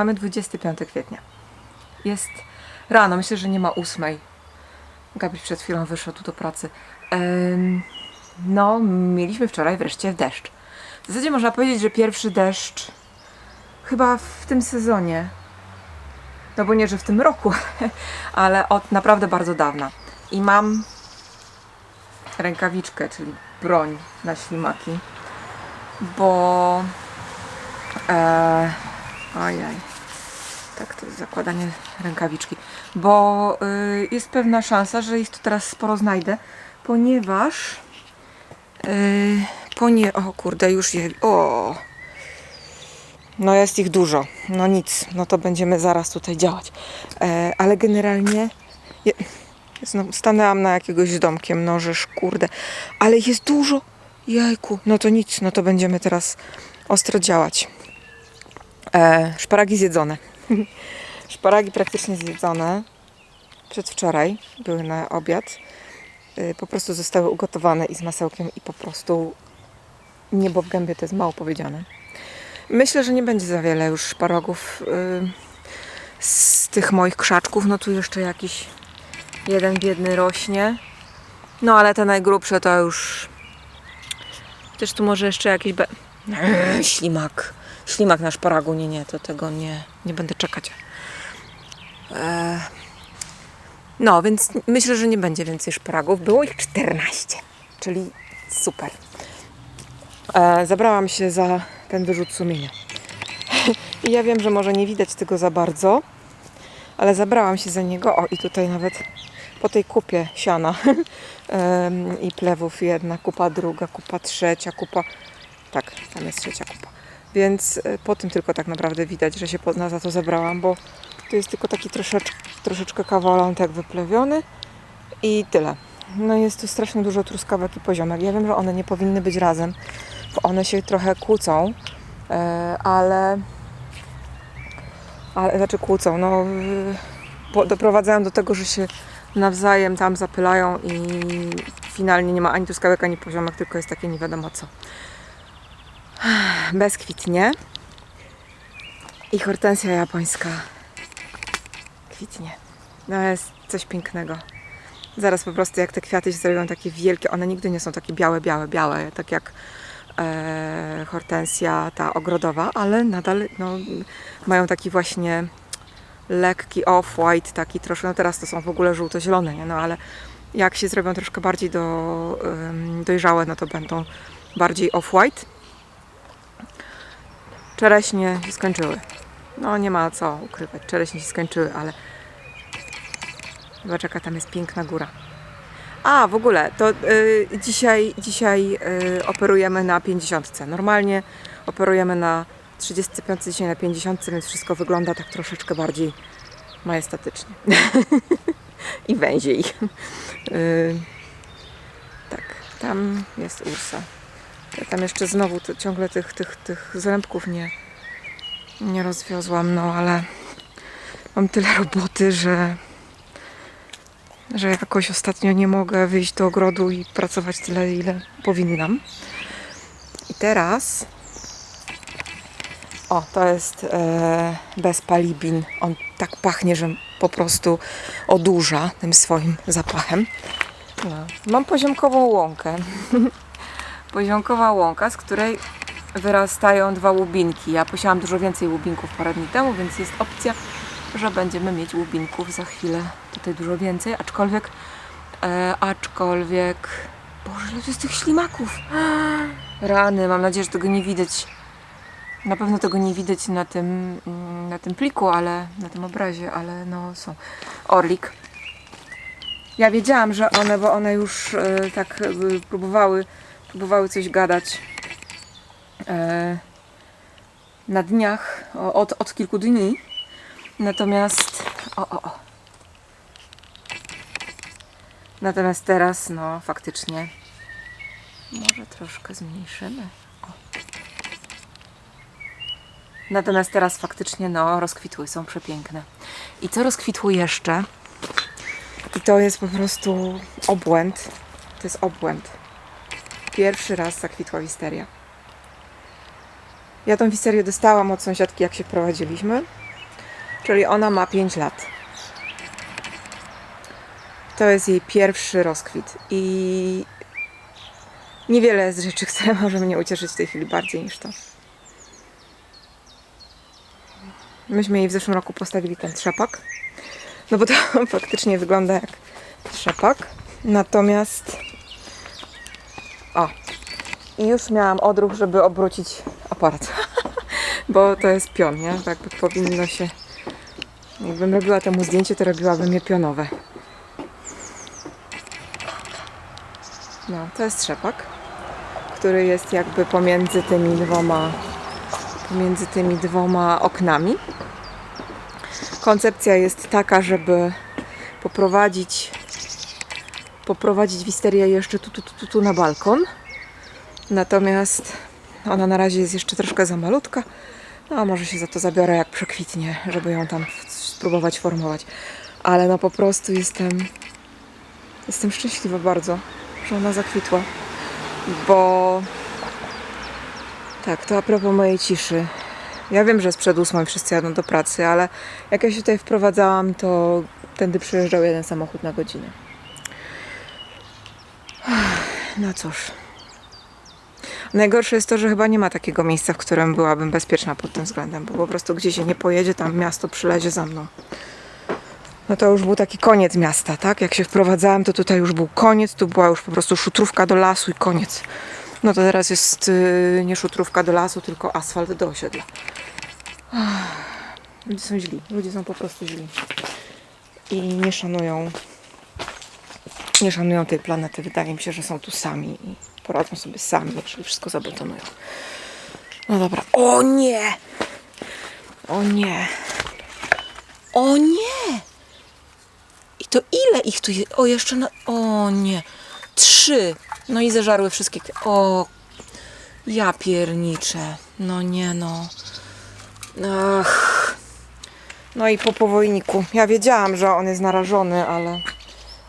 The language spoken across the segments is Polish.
Mamy 25 kwietnia. Jest rano, myślę, że nie ma ósmej. Gabi przed chwilą wyszedł do pracy. No, mieliśmy wczoraj wreszcie deszcz. W zasadzie można powiedzieć, że pierwszy deszcz chyba w tym sezonie. No bo nie, że w tym roku, ale od naprawdę bardzo dawna. I mam rękawiczkę, czyli broń na ślimaki, bo e, ojej, tak to jest zakładanie rękawiczki, bo y, jest pewna szansa, że ich tu teraz sporo znajdę, ponieważ y, ponie, o kurde, już je, o no jest ich dużo, no nic, no to będziemy zaraz tutaj działać, e, ale generalnie je, Znowu stanęłam na jakiegoś domkiem, nożysz, kurde. Ale jest dużo. Jajku. No to nic, no to będziemy teraz ostro działać. E, szparagi zjedzone. szparagi praktycznie zjedzone. Przedwczoraj były na obiad. E, po prostu zostały ugotowane i z masełkiem i po prostu niebo w gębie to jest mało powiedziane. Myślę, że nie będzie za wiele już szparagów y, z tych moich krzaczków. No tu jeszcze jakiś Jeden biedny rośnie. No ale te najgrubsze to już. Też tu może jeszcze jakiś. Be... Ślimak. Ślimak na szparagu. Nie, nie, to tego nie, nie będę czekać. Eee... No, więc myślę, że nie będzie więcej szparagów. Było ich 14, czyli super. Eee, zabrałam się za ten wyrzut sumienia. I ja wiem, że może nie widać tego za bardzo, ale zabrałam się za niego. O, i tutaj nawet po tej kupie siana Em, i plewów jedna kupa, druga kupa, trzecia kupa. Tak, tam jest trzecia kupa. Więc e, po tym tylko tak naprawdę widać, że się po- za to zabrałam, bo tu jest tylko taki troszeczkę, troszeczkę kawałek wyplewiony i tyle. No jest tu strasznie dużo truskawek i poziomek. Ja wiem, że one nie powinny być razem, bo one się trochę kłócą, e, ale ale znaczy kłócą, no doprowadzają do tego, że się nawzajem tam zapylają i finalnie nie ma ani truskawek, ani poziomek, tylko jest takie nie wiadomo co. Bezkwitnie. I hortensja japońska kwitnie. No jest coś pięknego. Zaraz po prostu jak te kwiaty się zrobią takie wielkie, one nigdy nie są takie białe, białe, białe, tak jak e, hortensja ta ogrodowa, ale nadal no, mają taki właśnie lekki off-white, taki troszkę, no teraz to są w ogóle żółto-zielone, nie? no ale jak się zrobią troszkę bardziej do, dojrzałe, no to będą bardziej off-white. Czereśnie się skończyły. No nie ma co ukrywać, czereśnie się skończyły, ale zobacz jaka tam jest piękna góra. A, w ogóle, to y, dzisiaj, dzisiaj y, operujemy na 50. Normalnie operujemy na 35 dzisiaj na 50, więc wszystko wygląda tak troszeczkę bardziej majestatycznie. I węziej. Yy, tak, tam jest Ursa. Ja tam jeszcze znowu ciągle tych, tych, tych zrębków nie, nie rozwiozłam, no ale mam tyle roboty, że, że jakoś ostatnio nie mogę wyjść do ogrodu i pracować tyle, ile powinnam. I teraz o, to jest e, bezpalibin. On tak pachnie, że po prostu odurza tym swoim zapachem. No. Mam poziomkową łąkę. Poziomkowa łąka, z której wyrastają dwa łubinki. Ja posiałam dużo więcej łubinków parę dni temu, więc jest opcja, że będziemy mieć łubinków za chwilę tutaj dużo więcej, aczkolwiek e, aczkolwiek Boże, ile tu jest tych ślimaków! Rany, mam nadzieję, że tego nie widać na pewno tego nie widać na tym, mm, na tym pliku, ale na tym obrazie, ale no są. Orlik. Ja wiedziałam, że one, bo one już e, tak e, próbowały, próbowały coś gadać e, na dniach, o, od, od kilku dni. Natomiast, o, o, o. Natomiast teraz, no faktycznie, może troszkę zmniejszymy. Natomiast teraz faktycznie no, rozkwitły, są przepiękne. I co rozkwitło jeszcze? I to jest po prostu obłęd. To jest obłęd. Pierwszy raz zakwitła wisteria. Ja tą wisterię dostałam od sąsiadki, jak się prowadziliśmy. Czyli ona ma 5 lat. To jest jej pierwszy rozkwit. I niewiele jest rzeczy, które może mnie ucieszyć w tej chwili bardziej niż to. Myśmy jej w zeszłym roku postawili ten trzepak. No bo to faktycznie wygląda jak trzepak. Natomiast. I już miałam odruch, żeby obrócić aparat. bo to jest pion, nie? Tak powinno się. Jakbym robiła temu zdjęcie, to robiłabym je pionowe. No, to jest trzepak, który jest jakby pomiędzy tymi dwoma pomiędzy tymi dwoma oknami. Koncepcja jest taka, żeby poprowadzić poprowadzić wisterię jeszcze tu, tu, tu, tu na balkon. Natomiast ona na razie jest jeszcze troszkę za malutka. No a może się za to zabiorę jak przekwitnie, żeby ją tam spróbować formować. Ale no po prostu jestem jestem szczęśliwa bardzo, że ona zakwitła. Bo tak, to a propos mojej ciszy. Ja wiem, że jest przed ósmą wszyscy jadą do pracy, ale jak ja się tutaj wprowadzałam, to tędy przyjeżdżał jeden samochód na godzinę. No cóż. Najgorsze jest to, że chyba nie ma takiego miejsca, w którym byłabym bezpieczna pod tym względem, bo po prostu gdzie się nie pojedzie, tam miasto przylezie za mną. No to już był taki koniec miasta, tak? Jak się wprowadzałam, to tutaj już był koniec, tu była już po prostu szutrówka do lasu i koniec. No to teraz jest y, nie szutrówka do lasu, tylko asfalt do osiedla. Ludzie są źli, ludzie są po prostu źli. I nie szanują, nie szanują tej planety. Wydaje mi się, że są tu sami i poradzą sobie sami, jeżeli wszystko zabetonują. No dobra. O nie! O nie! O nie! I to ile ich tu jest? O, jeszcze na... O nie! Trzy! No i zeżarły wszystkie... O! Ja pierniczę. No nie no. Ach. No i po powojniku. Ja wiedziałam, że on jest narażony, ale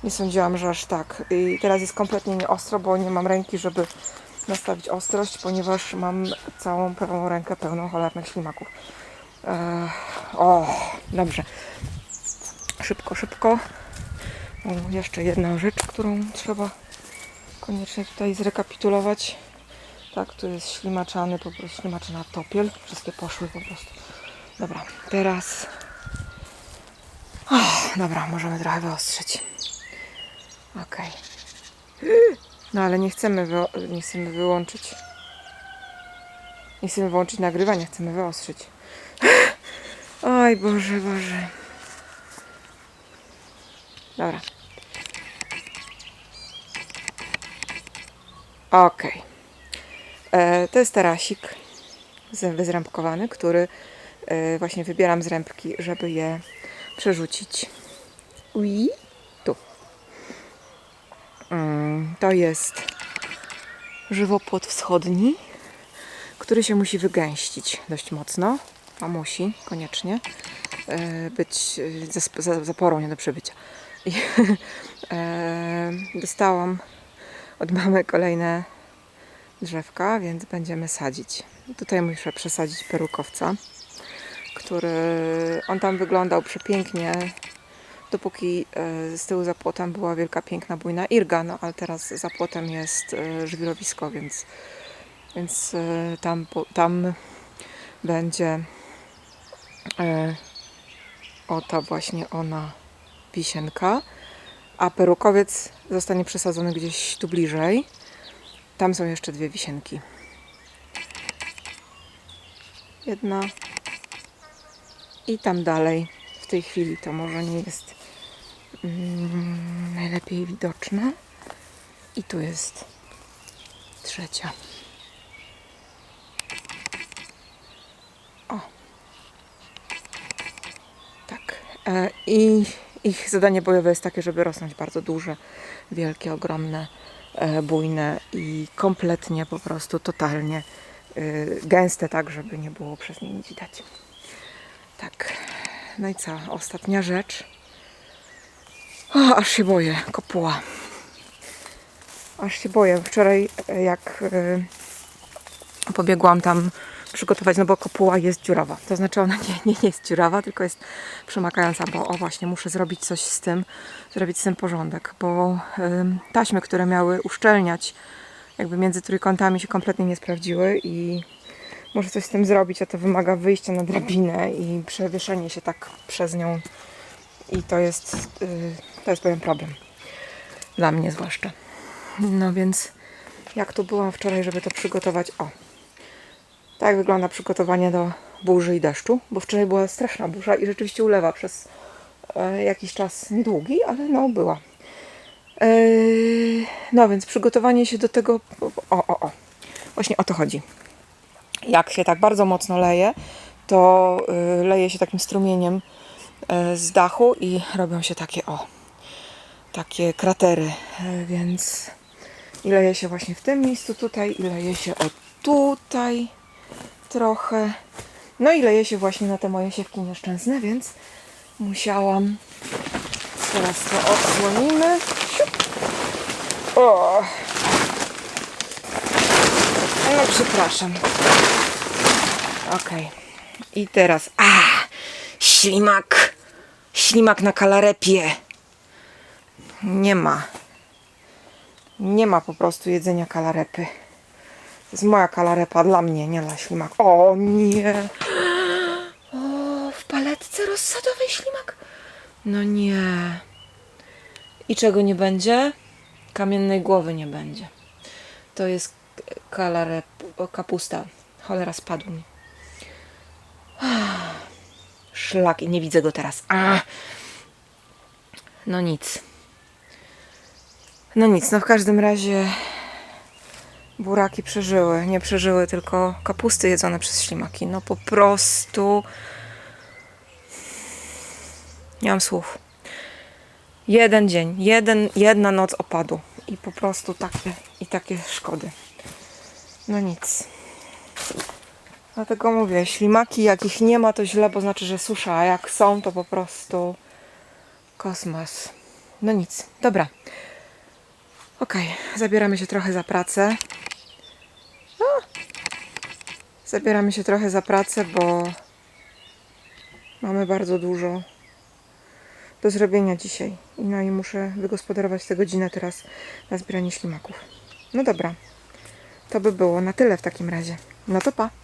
nie sądziłam, że aż tak. I teraz jest kompletnie nieostro, bo nie mam ręki, żeby nastawić ostrość, ponieważ mam całą prawą rękę pełną cholernych ślimaków. Ech, o, dobrze. Szybko, szybko. O, jeszcze jedna rzecz, którą trzeba koniecznie tutaj zrekapitulować. Tak, tu jest ślimaczany, po prostu ślimaczana topiel. Wszystkie poszły po prostu. Dobra, teraz... Och, dobra, możemy trochę wyostrzyć. Okej. No ale nie chcemy, nie chcemy wyłączyć. Nie chcemy wyłączyć nagrywania, chcemy wyostrzyć. Oj, Boże, Boże. Dobra. Okej. E, To jest tarasik wyzrębkowany, który e, właśnie wybieram z rębki, żeby je przerzucić. Ui, tu. Mm, To jest żywopłot wschodni, który się musi wygęścić dość mocno, a musi koniecznie e, być e, za, za, zaporą nie do przebycia. I e, dostałam od mamy kolejne drzewka, więc będziemy sadzić. Tutaj muszę przesadzić perukowca, który on tam wyglądał przepięknie, dopóki e, z tyłu za płotem była wielka, piękna, bujna irga, no ale teraz za płotem jest e, żwirowisko, więc, więc e, tam, tam będzie o ta właśnie ona wisienka, a perukowiec zostanie przesadzony gdzieś tu bliżej. Tam są jeszcze dwie wisienki. Jedna i tam dalej. W tej chwili to może nie jest mm, najlepiej widoczne. I tu jest trzecia. O. Tak. E, I ich zadanie bojowe jest takie, żeby rosnąć bardzo duże, wielkie, ogromne, e, bujne i kompletnie po prostu totalnie e, gęste, tak, żeby nie było przez nie nic widać. Tak. No i co? Ostatnia rzecz. O, aż się boję. Kopuła. Aż się boję. Wczoraj e, jak e, pobiegłam tam przygotować, no bo kopuła jest dziurawa. To znaczy ona nie, nie jest dziurawa, tylko jest przemakająca, bo o właśnie, muszę zrobić coś z tym, zrobić z tym porządek, bo ym, taśmy, które miały uszczelniać jakby między trójkątami się kompletnie nie sprawdziły i muszę coś z tym zrobić, a to wymaga wyjścia na drabinę i przewieszenie się tak przez nią i to jest, yy, to jest pewien problem. Dla mnie zwłaszcza. No więc jak tu byłam wczoraj, żeby to przygotować? O, tak wygląda przygotowanie do burzy i deszczu, bo wczoraj była straszna burza i rzeczywiście ulewa przez e, jakiś czas niedługi, ale no była. E, no więc przygotowanie się do tego, o, o, o, właśnie o to chodzi. Jak się tak bardzo mocno leje, to y, leje się takim strumieniem z dachu i robią się takie, o, takie kratery, E, więc i leje się właśnie w tym miejscu tutaj i leje się o tutaj trochę. No i leje się właśnie na te moje siewki nieszczęsne, więc musiałam teraz to odsłonimy. O! No przepraszam. Okej. I teraz. A! Ślimak! Ślimak na kalarepie. Nie ma. Nie ma po prostu jedzenia kalarepy. To jest moja kalarepa dla mnie, nie dla ślimak. O nie! O, w paletce rozsadowej ślimak? No nie. I czego nie będzie? Kamiennej głowy nie będzie. To jest kalarep, kapusta. Cholera, spadł mi. Szlak, nie widzę go teraz. A! No nic. No nic, no w każdym razie buraki przeżyły. Nie przeżyły tylko kapusty jedzone przez ślimaki. No po prostu nie mam słów. Jeden dzień, jeden, jedna noc opadu i po prostu takie i takie szkody. No nic. Dlatego mówię, ślimaki jak ich nie ma to źle, bo znaczy, że susza, a jak są to po prostu kosmos. No nic, dobra. Okej, zabieramy się trochę za pracę. O! Zabieramy się trochę za pracę, bo mamy bardzo dużo do zrobienia dzisiaj. I no i muszę wygospodarować tę godzinę teraz na zbieranie ślimaków. No dobra, to by było na tyle w takim razie. No to pa!